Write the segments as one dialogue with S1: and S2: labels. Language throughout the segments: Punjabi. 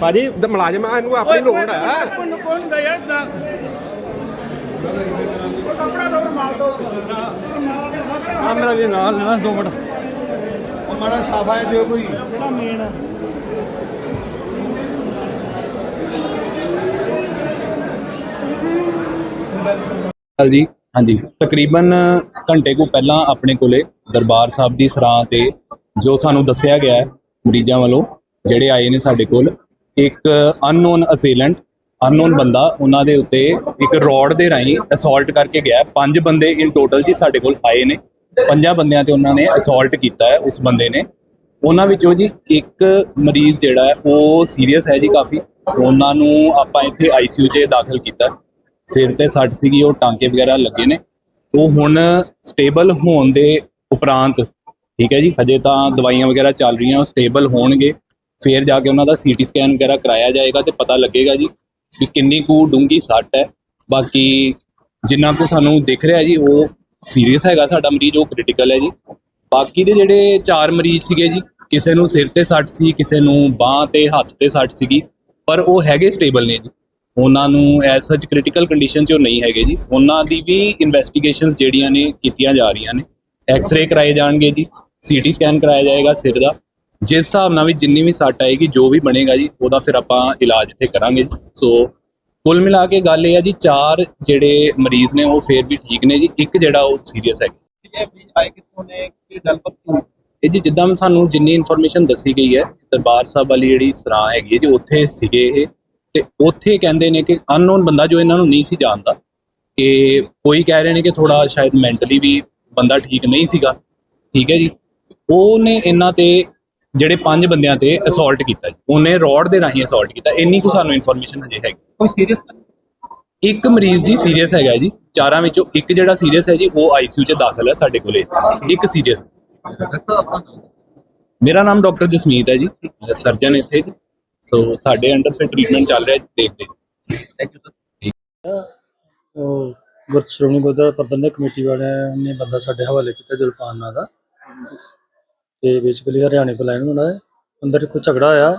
S1: ਭਾਜੀ ਦ- ਮੁਲਾਜ਼ਮ ਆ ਇਹਨੂੰ ਆਪਣੀ ਲੋੜ ਹੈ
S2: ਕੋਣ ਕੋਣ ਗਿਆ ਇਦਾਂ
S1: ਆ। ਮੇਰਾ ਵੀ ਨਾਲ ਲੈਣਾ ਦੋ ਮਿੰਟ।
S3: ਮਾੜਾ ਸਾਫਾ ਦਿਓ ਕੋਈ।
S2: ਕਿਹੜਾ ਮੇਨ ਆ।
S4: ਹਾਲ ਜੀ ਹਾਂਜੀ। ਤਕਰੀਬਨ ਘੰਟੇ ਕੋ ਪਹਿਲਾਂ ਆਪਣੇ ਕੋਲੇ ਦਰਬਾਰ ਸਾਹਿਬ ਦੀ ਸਰਾਂ ਤੇ ਜੋ ਸਾਨੂੰ ਦੱਸਿਆ ਗਿਆ ਹੈ ਮਰੀਜ਼ਾਂ ਵੱਲੋਂ ਜਿਹੜੇ ਆਏ ਨੇ ਸਾਡੇ ਕੋਲ, ਇੱਕ ਅਨਨੋਨ ਅਸੇਲੈਂਟ ਅਨਨੋਨ ਬੰਦਾ, ਉਹਨਾਂ ਦੇ ਉੱਤੇ ਇੱਕ ਰੋਡ ਦੇ ਰਾਹੀਂ ਅਸੌਲਟ ਕਰਕੇ ਗਿਆ। ਪੰਜ ਬੰਦੇ ਇਨ ਟੋਟਲ ਜੀ ਸਾਡੇ ਕੋਲ ਆਏ ਨੇ। ਪੰਜਾਂ ਬੰਦਿਆਂ ਤੇ ਉਹਨਾਂ ਨੇ ਅਸੌਲਟ ਕੀਤਾ ਹੈ, ਉਸ ਬੰਦੇ ਨੇ। ਉਹਨਾਂ ਵਿੱਚੋਂ ਜੀ ਇੱਕ ਮਰੀਜ਼ ਜਿਹੜਾ ਹੈ, ਉਹ ਸੀਰੀਅਸ ਹੈ ਜੀ ਕਾਫੀ। ਉਹਨਾਂ ਨੂੰ ਆਪਾਂ ਇੱਥੇ ਆਈਸੀਯੂ 'ਚ ਦਾਖਲ ਕੀਤਾ। ਸਿਰ ਤੇ ਸੱਟ ਸੀਗੀ, ਉਹ ਟਾਂਕੇ ਵਗੈਰਾ ਲੱਗੇ ਨੇ। ਉਹ ਹੁਣ ਸਟੇਬਲ ਹੋਣ ਦੇ ਉਪਰੰਤ, ਠੀਕ ਹੈ ਜੀ, ਹਜੇ ਤਾਂ ਦਵਾਈਆਂ ਵਗੈਰਾ ਚੱਲ ਰਹੀਆਂ, ਉਹ ਸਟੇਬਲ ਹੋਣਗੇ। ਫਿਰ ਜਾ ਕੇ ਉਹਨਾਂ ਦਾ ਸੀਟੀ ਸਕੈਨ ਵਗੈਰਾ ਕਰਾਇਆ ਜਾਏਗਾ ਤੇ ਪਤਾ ਲੱਗੇਗਾ ਜੀ ਵੀ ਕਿੰਨੀ ਕੁ ਡੂੰਗੀ ਸੱਟ ਹੈ। ਬਾਕੀ ਜਿੰਨਾ ਕੁ ਸਾਨੂੰ ਦਿਖ ਰਿਹਾ ਜੀ, ਉਹ ਸੀਰੀਅਸ ਹੈਗਾ ਸਾਡਾ ਮਰੀਜ਼, ਉਹ ਕ੍ਰਿਟੀਕਲ ਹੈ ਜੀ। ਬਾਕੀ ਦੇ ਜਿਹੜੇ ਚਾਰ ਮਰੀਜ਼ ਸੀਗੇ ਜੀ, ਕਿਸੇ ਨੂੰ ਸਿਰ ਤੇ ਸੱਟ ਸੀ, ਕਿਸੇ ਨੂੰ ਬਾਹ ਤੇ ਹੱਥ ਤੇ ਸੱਟ ਸੀਗੀ, ਪਰ ਉਹ ਹੈਗੇ ਸਟੇਬਲ ਨੇ ਜੀ। ਉਹਨਾਂ ਨੂੰ ਐਸ ਸੱਚ ਕ੍ਰਿਟੀਕਲ ਕੰਡੀਸ਼ਨ 'ਚ ਉਹ ਨਹੀਂ ਹੈਗੇ ਜੀ। ਉਹਨਾਂ ਦੀ ਵੀ ਇਨਵੈਸਟੀਗੇਸ਼ਨਸ ਜਿਹੜੀਆਂ ਨੇ ਕੀਤੀਆਂ ਜਾ ਰਹੀਆਂ ਨੇ। ਐਕਸ-ਰੇ ਕਰਾਏ ਜਾਣਗੇ ਜੀ। ਸੀਟੀ ਸਕੈਨ ਕਰਾਇਆ ਜਾਏਗਾ ਸਿਰ ਦਾ। ਜਿਸ ਹਿਸਾਬ ਨਾਲ ਵੀ ਜਿੰਨੀ ਵੀ ਸੱਟ ਆਏਗੀ, ਜੋ ਵੀ ਬਣੇਗਾ ਜੀ, ਉਹਦਾ ਫਿਰ ਆਪਾਂ ਇਲਾਜ ਇੱਥੇ ਕਰਾਂਗੇ ਜੀ। ਸੋ ਕੁੱਲ ਮਿਲਾ ਕੇ ਗੱਲ ਇਹ ਆ ਜੀ, ਚਾਰ ਜਿਹੜੇ ਮਰੀਜ਼ ਨੇ, ਉਹ ਫੇਰ ਵੀ ਠੀਕ ਨੇ ਜੀ। ਇੱਕ ਜਿਹੜਾ ਉਹ ਸੀਰੀਅਸ ਹੈ ਇਹ ਜੀ, ਜਿੱਦਾਂ ਸਾਨੂੰ ਜਿੰਨੀ ਇਨਫੋਰਮੇਸ਼ਨ ਦੱਸੀ ਗਈ ਹੈ, ਦਰਬਾਰ ਸਾਹਿਬ ਵਾਲੀ ਜਿਹੜੀ ਸਰਾਂ ਹੈਗੀ ਹੈ ਜੀ, ਉੱਥੇ ਸੀਗੇ ਇਹ। ਤੇ ਉੱਥੇ ਕਹਿੰਦੇ ਨੇ ਕਿ ਅਨਨੋਨ ਬੰਦਾ ਜੋ ਇਹਨਾਂ ਨੂੰ ਨਹੀਂ ਸੀ ਜਾਣਦਾ, ਕਿ ਕੋਈ ਕਹਿ ਰਹੇ ਨੇ ਕਿ ਥੋੜਾ ਸ਼ਾਇਦ ਮੈਂਟਲੀ ਵੀ ਬੰਦਾ ਠੀਕ ਨਹੀਂ ਸੀਗਾ। ਠੀਕ ਹੈ ਜੀ। ਉਹਨੇ ਇਹਨਾਂ ਤੇ ਜਿਹੜੇ ਪੰਜ ਬੰਦਿਆਂ ਤੇ ਅਸੌਲਟ ਕੀਤਾ ਜੀ। ਉਹਨੇ ਰੋਡ ਦੇ ਰਾਹੀਂ ਅਸੌਲਟ ਕੀਤਾ। ਇੰਨੀ ਕੁ ਸਾਨੂੰ ਇਨਫੋਰਮੇਸ਼ਨ ਹਜੇ ਹੈਗੀ।
S5: ਕੋਈ ਸੀਰੀਅਸ
S4: ਇੱਕ ਮਰੀਜ਼ ਜੀ ਸੀਰੀਅਸ ਹੈਗਾ ਜੀ। ਚਾਰਾਂ ਵਿੱਚੋਂ ਇੱਕ ਜਿਹੜਾ ਸੀਰੀਅਸ ਹੈ ਜੀ ਉਹ ਆਈਸੀਯੂ 'ਚ ਦਾਖਲ ਹੈ ਸਾਡੇ ਕੋਲੇ ਇੱਥੇ। ਇੱਕ ਸੀਰੀਅਸ ਮੇਰਾ ਨਾਮ ਡਾਕਟਰ ਜਸਮੀਤ ਹੈ ਜੀ। ਸਰਜਨ ਇੱਥੇ ਜੀ। ਸੋ ਸਾਡੇ ਅੰਡਰ ਫਿਰ ਟ੍ਰੀਟਮੈਂਟ ਚੱਲ ਰਿਹਾ ਜੀ। ਦੇਖਦੇ।
S5: ਥੈਂਕ ਯੂ ਸਰ
S6: ਉਹ ਗੁਰਦ ਸ਼੍ਰੋਮਣੀ ਗੁਰਦੁਆਰਾ ਪ੍ਰਬੰਧਕ ਕਮੇਟੀ ਵਾਲਿਆਂ ਨੇ ਬੰਦਾ ਸਾਡੇ ਹਵਾਲੇ ਕੀਤਾ ਜਲਪਾਨ ਨਾਂ ਦਾ। ਤੇ ਬੇਸਿਕਲੀ ਹਰਿਆਣੇ ਤੋਂ ਹੁੰਦਾ ਹੈ ਅੰਦਰ ਕੋਈ ਝਗੜਾ ਆਇਆ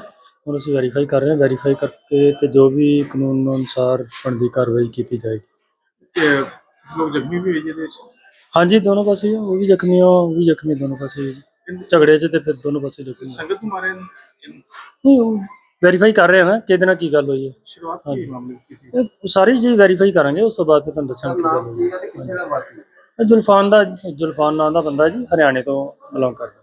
S6: ਹੁਣ ਅਸੀਂ ਵੈਰੀਫਾਈ ਕਰ ਰਹੇ ਹਾਂ ਵੈਰੀਫਾਈ ਕਰਕੇ ਤੇ ਜੋ ਵੀ ਕਾਨੂੰਨ ਅਨੁਸਾਰ ਬਣਦੀ ਕਾਰਵਾਈ ਕੀਤੀ ਜਾਏਗੀ।
S2: ਲੋਕ ਜ਼ਖਮੀ ਵੀ ਹੋਏ ਜਿਹਦੇ ਵਿੱਚ?
S6: ਹਾਂਜੀ ਦੋਨੋਂ ਪਾਸੇ ਹੀ ਆ, ਉਹ ਵੀ ਜ਼ਖਮੀ ਆ ਉਹ ਵੀ ਜ਼ਖਮੀ ਦੋਨੋਂ ਪਾਸੇ ਹੀ ਆ ਜੀ। ਝਗੜੇ 'ਚ ਤੇ ਫਿਰ ਦੋਨੋਂ ਪਾਸੇ ਜ਼ਖਮੀ ਆ।
S2: ਸੰਗਤ ਨੂੰ ਮਾਰੇ ਨੇ।
S6: ਨਹੀਂ ਉਹ ਵੈਰੀਫਾਈ ਕਰ ਰਹੇ ਹਾਂ ਨਾ ਕਿਹਦੇ ਨਾਲ ਕੀ ਗੱਲ ਹੋਈ ਹੈ
S2: ਸ਼ੁਰੂਆਤ ਕੀ ਮਾਮਲੇ ਦੀ? ਸੀ
S6: ਇਹ ਸਾਰੀ ਚੀਜ਼ ਵੈਰੀਫਾਈ ਕਰਾਂਗੇ ਉਸ ਤੋਂ ਬਾਅਦ ਫਿਰ ਤੁਹਾਨੂੰ ਦੱਸਾਂਗੇ ਕੀ ਗੱਲ ਹੋਈ ਹੈ
S5: ਕਿੱਥੇ ਦਾ ਵਾਸੀ?
S6: ਇਹ ਜ਼ੁਲਫਾਨ ਦਾ ਜ਼ੁਲਫਾਨ ਨਾਂ ਦਾ ਬੰਦਾ ਜੀ ਹਰਿਆਣੇ ਤੋਂ ਬਿਲੋਂਗ ਕਰਦਾ।